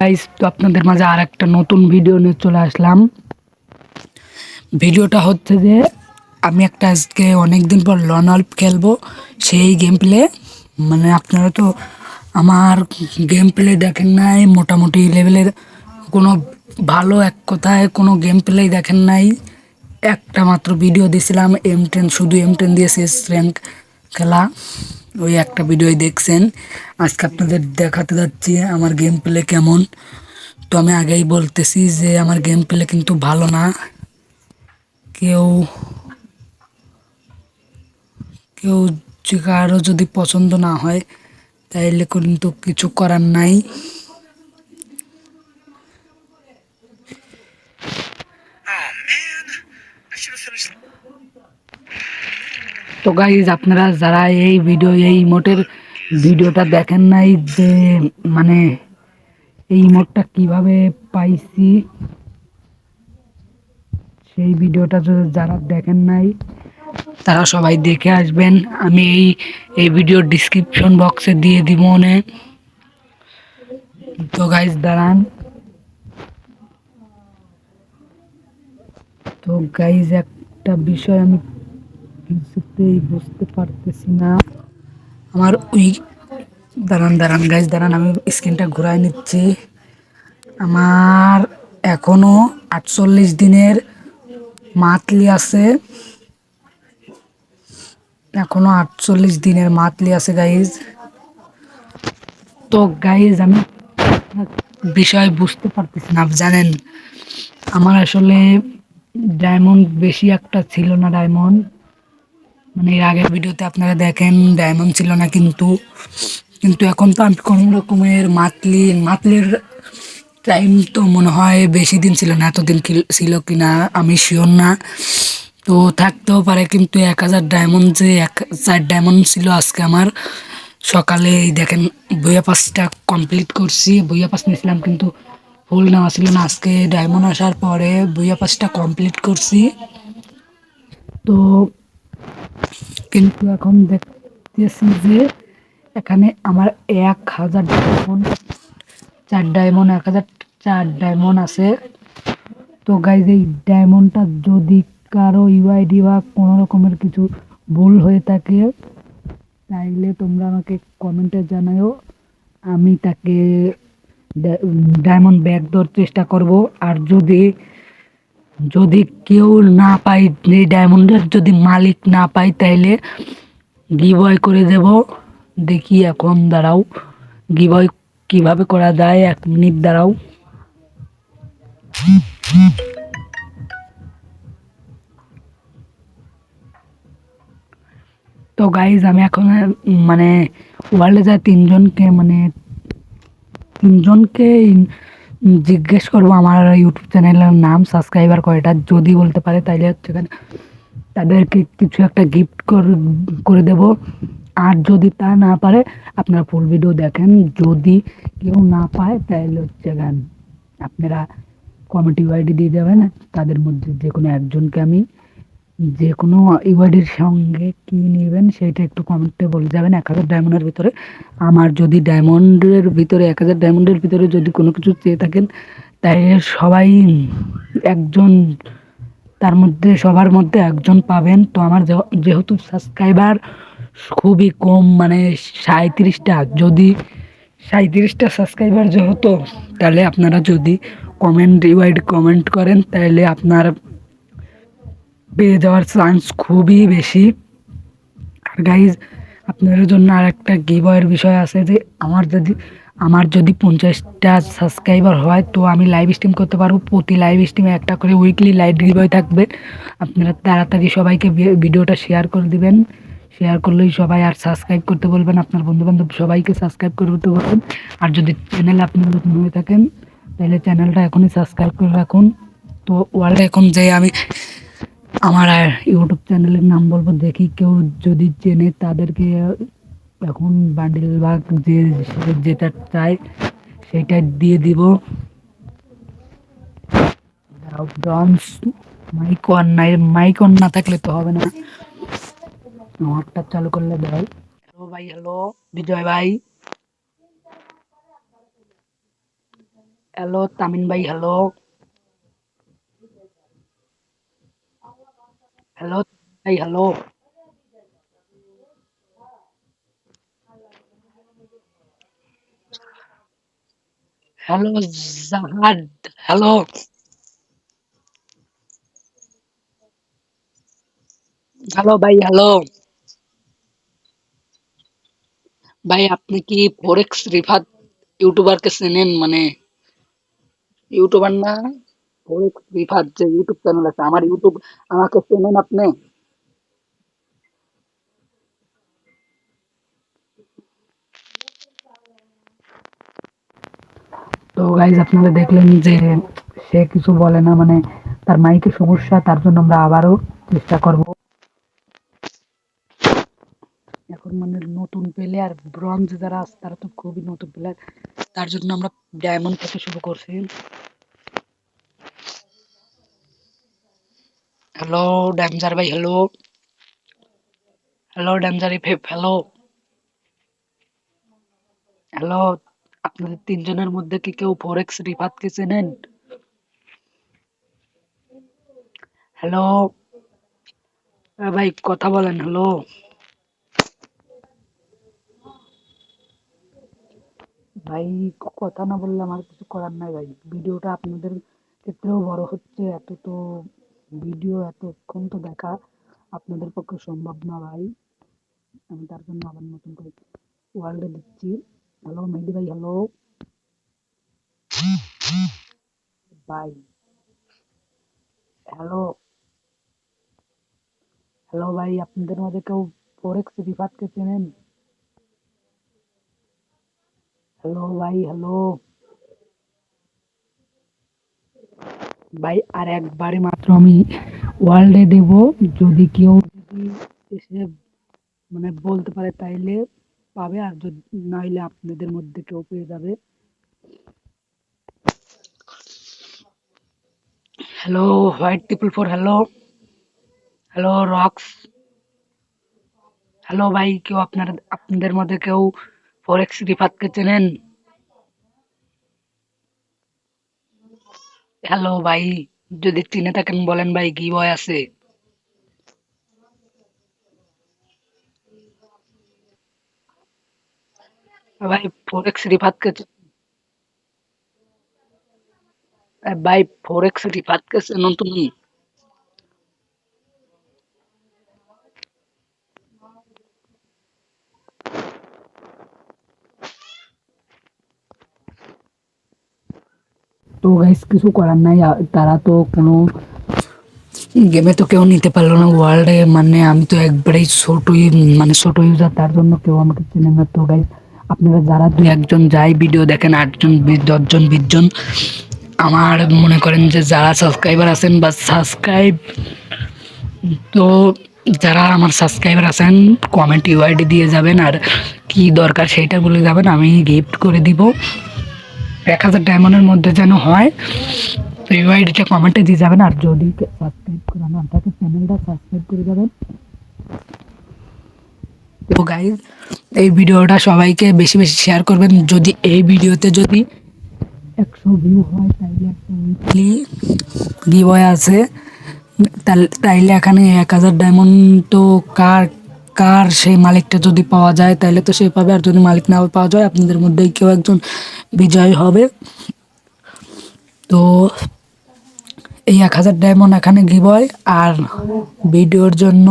Guys তো আপনাদের মাঝে আর একটা নতুন ভিডিও নিয়ে চলে আসলাম। ভিডিওটা হচ্ছে যে, আমি একটা আজকে অনেক দিন পর লন অল্প খেলব, সেই গেম প্লে মানে আপনারা তো আমার গেম প্লে দেখেন নাই, মোটামুটি লেভেলের কোনো ভালো এক কথায় কোনো গেম প্লেই দেখেন নাই। একটা মাত্র ভিডিও দিয়েছিলাম এম টেন শুধু এম টেন দিয়ে শেষ র্যাঙ্ক খেলা। ওই একটা ভিডিওই দেখছেন। আজকে আপনাদের দেখাতে যাচ্ছি আমার গেম প্লে কেমন। তো আমি আগেই বলতেছি যে আমার গেম প্লে কিন্তু ভালো না। কেউ কেউ কারও যদি পছন্দ না হয়, তাইলে কিন্তু কিছু করার নাই। তো গাইজ আপনারা যারা এই ভিডিও এই ইমোটের ভিডিওটা দেখেন নাই যে মানে এই ইমোটটা কীভাবে পাইছি, সেই ভিডিওটা যারা দেখেন নাই, তারা সবাই দেখে আসবেন। আমি এই এই ভিডিওর ডিসক্রিপশন বক্সে দিয়ে দিব মনে। তো গাইজ দাঁড়ান। তো গাইজ একটা বিষয় আমি কিছুতেই বুঝতে পারতেছি না। আমার ওই দাঁড়ান দাঁড়ান গাইজ দাঁড়ান, আমি স্ক্রিনটা ঘুরাই নিচ্ছি। আমার এখনও আটচল্লিশ দিনের মাতলি আছে। এখনও আটচল্লিশ দিনের মাতলি আছে গাইজ তো গাইজ আমি বিষয় বুঝতে পারতেছি না, জানেন। আমার আসলে ডায়মন্ড বেশি একটা ছিল না ডায়মন্ড মানে এর আগের ভিডিওতে আপনারা দেখেন ডায়মন্ড ছিল না কিন্তু কিন্তু এখন তো আমি কোনো রকমের মাতলি, মাতলির টাইম তো মনে হয় বেশি দিন ছিল না, এতদিন ছিল কি না আমি শিওর না। তো থাকতেও পারে কিন্তু এক হাজার ডায়মন্ড যে, এক চার ডায়মন্ড ছিল আজকে আমার। সকালে দেখেন, বইয়া পাসটা কমপ্লিট করছি, বইয়া পাস নিয়েছিলাম কিন্তু ফুল নেওয়া ছিল না। আজকে ডায়মন্ড আসার পরে বইয়া পাসটা কমপ্লিট করছি। তো কিন্তু এখন দেখতেছি যে এখানে আমার এক হাজার ডায়মন্ড চার ডায়মন্ড এক হাজার চার ডায়মন্ড আছে। তো গাইজ এই ডায়মন্ডটা যদি কারও ইউআইডি বা কোনো রকমের কিছু ভুল হয়ে থাকে, তাইলে তোমরা আমাকে কমেন্টে জানাও আমি তাকে ডায়মন্ড ব্যাক দেওয়ার চেষ্টা করব। আর যদি যদি কেউ না পাই এই ডায়মন্ডের যদি মালিক না পাই তাইলে গিভওয়ে করে দেব। দেখি এখন দাঁড়াও গিভওয়ে কীভাবে করা যায়, এক মিনিট দাঁড়াও। তো গাইজ আমি এখন মানে ওয়ার্ল্ডে যায় তিনজনকে মানে তিনজনকে জিজ্ঞেস করব আমার ইউটিউব চ্যানেলের নাম সাবস্ক্রাইবার কয়টা, যদি বলতে পারে তাইলে হচ্ছে তাদেরকে কিছু একটা গিফট করে দেব। আর যদি তা না পারে, আপনারা ফুল ভিডিও দেখেন। যদি কেউ না পায় তাহলে হচ্ছে গান আপনারা কমিটি ওয়াইডি দিয়ে দেবেন। তাদের মধ্যে যে কোনো একজনকে আমি যে কোনো ইওয়ার্ডির সঙ্গে কি নেবেন সেটা একটু কমেন্টে বলে যাবেন। এক হাজার ডায়মন্ডের ভিতরে আমার যদি ডায়মন্ডের ভিতরে, এক হাজার ডায়মন্ডের ভিতরে যদি কোনো কিছু চেয়ে থাকেন, তাহলে সবাই একজন, তার মধ্যে, সবার মধ্যে একজন পাবেন। তো আমার যেহেতু সাবস্ক্রাইবার খুবই কম মানে সাঁত্রিশটা যদি সাঁত্রিশটা সাবস্ক্রাইবার যেহেতু, তাহলে আপনারা যদি কমেন্ট রিওয়াইড কমেন্ট করেন, তাহলে আপনার পেয়ে যাওয়ার চান্স খুবই বেশি। আর গাইজ আপনাদের জন্য আর একটা গিভওয়ের বিষয় আছে যে, আমার যদি আমার যদি পঞ্চাশটা সাবস্ক্রাইবার হয়, তো আমি লাইভ স্ট্রিম করতে পারব। প্রতি লাইভ স্ট্রিমে একটা করে উইকলি লাইভ গিভওয়ে থাকবে। আপনারা তাড়াতাড়ি সবাইকে ভিডিওটা শেয়ার করে দিবেন। শেয়ার করলেই সবাই আর সাবস্ক্রাইব করতে বলবেন। আপনার বন্ধুবান্ধব সবাইকে সাবস্ক্রাইব করতে বলবেন। আর যদি চ্যানেল আপনার নতুন হয়ে থাকেন, তাহলে চ্যানেলটা এখনই সাবস্ক্রাইব করে রাখুন। তো ওয়ার্ল্ডে এখন যে আমি আমার আর ইউটিউব চ্যানেলের নাম বলব দেখি কেউ যদি চেনে তাদেরকে এখন বান্ডিল বা যে যেটা চাই সেটা দিয়ে দিব। মাইক অন নাই মাইক অন না থাকলে তো হবে না। আমারটা চালু করলে ভাই হ্যালো ভাই হ্যালো বিজয় ভাই। হ্যালো তামিন ভাই হ্যালো হ্যালো ভাই hello hello Jahad hello hello ভাই হ্যালো ভাই আপনি কি ফোরেক্স রিফাত ইউটিউবারকে চেনেন মানে ইউটিউবার না ফোরেক্স রিফাত যে ইউটিউব চ্যানেল আছে, আমার ইউটিউব আমাকে চেনেন আপনি? তো গাইজ আপনারা দেখলেন যে সে কিছু বলে না মানে তার মাইকের সমস্যা, তার জন্য আমরা আবারও চেষ্টা করব। এখন মানে নতুন প্লেয়ার ব্রঞ্জ যারা আছে, তারা তো খুবই নতুন প্লেয়ার তার জন্য আমরা ডায়মন্ড থেকে শুরু করছি। হ্যালো ড্যামজার ভাই হ্যালো হ্যালো ড্যামজার ইফেপ হ্যালো হ্যালো আপনাদের তিনজনের মধ্যে কি কেউ ফোরেক্স রিফাতকে চেনেন হ্যালো ভাই, কথা বলেন হ্যালো ভাই, কথা না বললে আমার কিছু করার নাই ভাই। ভিডিওটা আপনাদের ক্ষেত্রেও বড় হচ্ছে, এত তো ভিডিও এতক্ষণ তো দেখা আপনাদের পক্ষে সম্ভব না ভাই। আমি তার জন্য আবার নতুন করে ওয়ার্ল্ডে দিচ্ছি। হ্যালো মেহেদি ভাই হ্যালো ভাই হ্যালো হ্যালো ভাই, আপনাদের মধ্যে কেউ ফোরেক্স রিফাতকে চেনেন? হ্যালো ভাই হ্যালো ভাই, আর একবারে মাত্র আমি ওয়ার্ল্ডে দেব। যদি কেউ যদি এসে মানে বলতে পারে তাইলে পাবে, আর যদি নাইলে আপনাদের মধ্যে কেউ পেয়ে যাবে। Hello white triple four hello hello rocks hello ভাই, কেউ আপনার, আপনাদের মধ্যে কেউ ফরেক্স রিফাতকে চেনেন? হ্যালো ভাই, যদি চিনে থাকেন বলেন ভাই, কি ভয় আছে? ভাই ফরেক্স রিফাতকে ভাই ফরেক্স রিফাতকে চেনো তুমি তো গাইস কিছু করার নাই। তারা তো কোনো গেমে তো কেউ নিতে পারল না ওয়ার্ল্ডে মানে আমি তো একবারেই ছোট ইউ- মানে ছোট ইউজার তার জন্য কেউ আমাকে চেনে না। তো গাইস আপনারা যারা দুই একজন যাই ভিডিও দেখেন, আটজন দশজন, বিশজন, আমার মনে করেন যে যারা সাবস্ক্রাইবার আছেন বা সাবস্ক্রাইব তো যারা আমার সাবস্ক্রাইবার আছেন কমেন্ট ইউআইডি দিয়ে যাবেন। আর কি দরকার সেইটা বলে যাবেন, আমি গিফট করে দিব। এক হাজার ডায়মন্ডের মধ্যে যেন হয়। তো ইউআইডিটা কমেন্টে দিয়ে যাবেন, আর যদি সাবস্ক্রাইব করা না থাকে চ্যানেলটা সাবস্ক্রাইব করে যাবেন। তো গাইজ এই ভিডিওটা সবাইকে বেশি বেশি শেয়ার করবেন। যদি এই ভিডিওতে যদি একশো ভিউ হয়, তাইলে একটা উইকলি গিভওয়ে আছে। তাইলে এখানে এক হাজার ডায়মন্ড তো কার কার সেই মালিকটা যদি পাওয়া যায়, তাহলে তো সেই পাবে। আর যদি মালিক না পাওয়া যায়, আপনাদের মধ্যেই কেউ একজন বিজয় হবে। তো এই এক হাজার ডায়মন্ড এখানে গিভয় আর ভিডিওর জন্য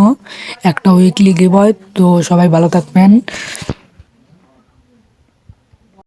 একটা উইকলি গিবয় তো সবাই ভালো থাকবেন।